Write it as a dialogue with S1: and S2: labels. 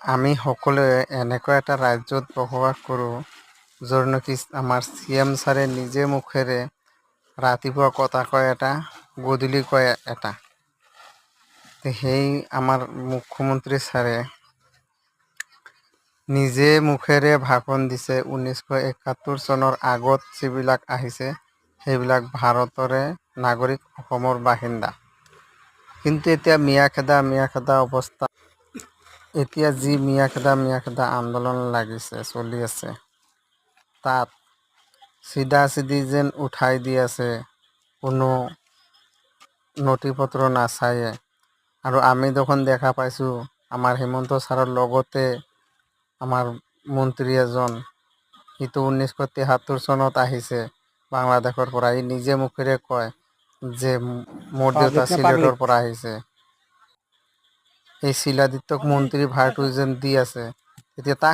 S1: আমি সকলোৱে এনেকুৱা এটা ৰাজ্যত বসবাস কৰোঁ, য'ৰ নেকি আমাৰ চি এম ছাৰে নিজে মুখেৰে ৰাতিপুৱা কথা কয় এটা, গধূলি কয় এটা। সেই আমাৰ মুখ্যমন্ত্ৰী ছাৰে নিজে মুখেৰে ভাষণ দিছে। ঊনৈছশ একাত্তৰ চনৰ আগত যিবিলাক আহিছে, সেইবিলাক ভাৰতৰে নাগৰিক অসমৰ বাসিন্দা। কিন্তু এতিয়া মিয়া খেদা মিয়া খেদা অৱস্থা এতিয়া যি মিয়া খেদা মিয়া খেদা আন্দোলন লাগিছে চলি আছে তাত চিধা চিধি যেন উঠাই দি আছে কোনো নথি পত্ৰ নাচায়ে। আৰু আমি দেখোন দেখা পাইছোঁ আমাৰ হিমন্ত ছাৰৰ লগতে আমাৰ মন্ত্ৰী এজন সিটো ঊনৈছশ তেসত্তৰ চনত আহিছে বাংলাদেশৰ পৰা ই নিজে মুখেৰে কয় যে মোৰ দেউতা চিলেটৰ পৰা আহিছে। এই শিলাদিত্যক মন্ত্রী ভাৰটো যেন দি আছে। এতিয়া তাক